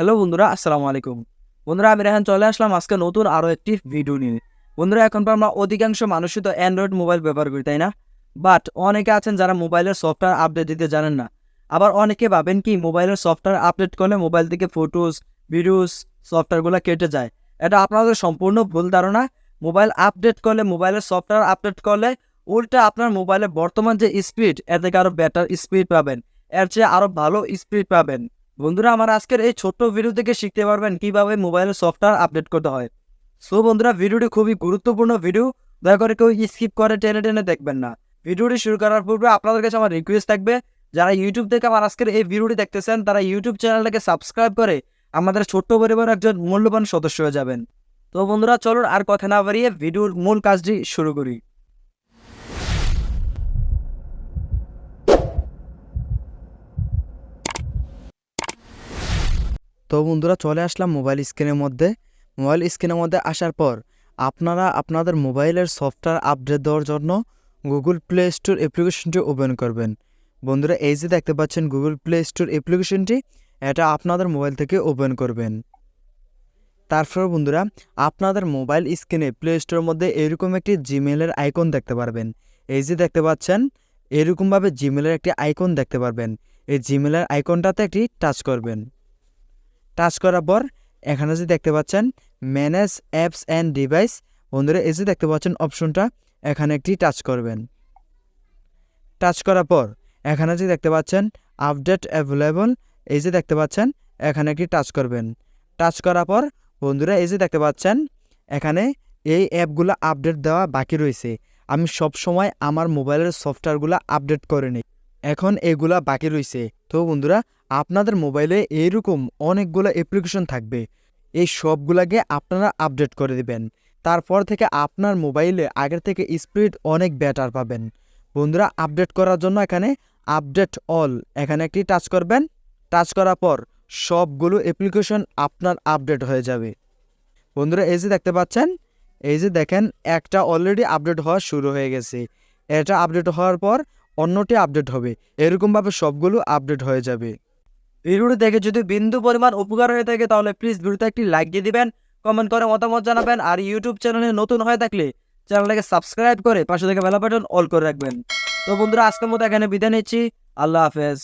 Hello বন্ধুরা, আসসালামু আলাইকুম। বন্ধুরা, আমি রেহান চলে আসলাম আজকে নতুন আরও একটি ভিডিও নিয়ে। বন্ধুরা, এখন পর আমরা অধিকাংশ মানুষই তো অ্যান্ড্রয়েড মোবাইল ব্যবহার করি, তাই না? বাট অনেকে আছেন যারা মোবাইলের সফটওয়্যার আপডেট দিতে জানেন না। আবার অনেকে ভাবেন কি মোবাইলের সফটওয়্যার আপডেট করলে মোবাইল থেকে ফটোস ভিডিওস সফটওয়্যারগুলো কেটে যায়। এটা আপনাদের সম্পূর্ণ ভুল ধারণা। মোবাইল আপডেট করলে মোবাইলের সফটওয়্যার আপডেট করলে উল্টা আপনার মোবাইলের বর্তমান যে স্পিড এর থেকে আরও বেটার স্পিড পাবেন। এর চেয়ে আরও ভালো স্পিড পাবেন। বন্ধুরা, আমার আজকের এই ছোট্ট ভিডিও থেকে শিখতে পারবেন কীভাবে মোবাইলের সফটওয়্যার আপডেট করতে হয়। সো বন্ধুরা ভিডিওটি খুবই গুরুত্বপূর্ণ ভিডিও দয়া করে কেউ স্কিপ করে, টেনে টেনে দেখবেন না। ভিডিওটি শুরু করার পূর্বে আপনাদের কাছে আমার রিকোয়েস্ট থাকবে, যারা ইউটিউব থেকে আমার আজকের এই ভিডিওটি দেখতেছেন, তারা ইউটিউব চ্যানেলটাকে সাবস্ক্রাইব করে আমাদের ছোট্ট পরিবারের একজন মূল্যবান সদস্য হয়ে যাবেন। তো বন্ধুরা, চলুন আর কথা না বাড়িয়ে ভিডিওর মূল কাজটি শুরু করি। তো বন্ধুরা চলে আসলাম মোবাইল স্ক্রিনের মধ্যে। মোবাইল স্ক্রিনের মধ্যে আসার পর আপনারা আপনাদের মোবাইলের সফটওয়্যার আপডেট দেওয়ার জন্য গুগল প্লে স্টোর অ্যাপ্লিকেশনটি ওপেন করবেন। বন্ধুরা এই যে দেখতে পাচ্ছেন গুগল প্লে স্টোর অ্যাপ্লিকেশনটি, এটা আপনাদের মোবাইল থেকে ওপেন করবেন। তারপর বন্ধুরা আপনাদের মোবাইল স্ক্রিনে প্লে স্টোরের মধ্যে এরকম একটি জিমেলের আইকন দেখতে পারবেন। এই যে দেখতে পাচ্ছেন, এরকমভাবে জিমেলের একটি আইকন দেখতে পারবেন। এই জিমেলের আইকনটাতে একটি টাচ করবেন। টাচ করার পর, এখানে যে দেখতে পাচ্ছেন ম্যানেজ অ্যাপস অ্যান্ড ডিভাইস বন্ধুরা, এই যে দেখতে পাচ্ছেন অপশনটা এখানে একটি টাচ করবেন। টাচ করার পর, এখানে যে দেখতে পাচ্ছেন আপডেট অ্যাভেলেবল এই যে দেখতে পাচ্ছেন, এখানে একটি টাচ করবেন। টাচ করার পর, বন্ধুরা, এই যে দেখতে পাচ্ছেন, এখানে এই অ্যাপগুলো আপডেট দেওয়া বাকি রয়েছে। আমি সব সময় আমার মোবাইলের সফটওয়্যারগুলো আপডেট করে নিই। এখন এগুলা বাকি রয়েছে। তো বন্ধুরা আপনাদের মোবাইলে এইরকম অনেকগুলো অ্যাপ্লিকেশন থাকবে। এই সবগুলাকে আপনারা আপডেট করে দিবেন। তারপর থেকে আপনার মোবাইলে আগের থেকে স্পিড অনেক বেটার পাবেন। বন্ধুরা আপডেট করার জন্য এখানে আপডেট অল এখানে একটি টাচ করবেন। টাচ করার পর সবগুলো অ্যাপ্লিকেশন আপনার আপডেট হয়ে যাবে। বন্ধুরা, এই যে দেখতে পাচ্ছেন, এই যে দেখেন, একটা অলরেডি আপডেট হওয়া শুরু হয়ে গেছে। এটা আপডেট হওয়ার পর অন্যটি আপডেট হবে। এরকমভাবে সবগুলো আপডেট হয়ে যাবে। ভিডিওটি দেখে যদি বিন্দু পরিমাণ উপকার হয়ে থাকে, তাহলে প্লিজ ভিডিওতে একটি লাইক দিয়ে দিবেন কমেন্ট করে মতামত জানাবেন, আর ইউটিউব চ্যানেলে নতুন হয়ে থাকলে চ্যানেলটাকে সাবস্ক্রাইব করে পাশে থেকে বেলা বাটন অল করে রাখবেন। তো বন্ধুরা, আজকের মতো এখানে বিদায় নিচ্ছি, আল্লাহ হাফেজ।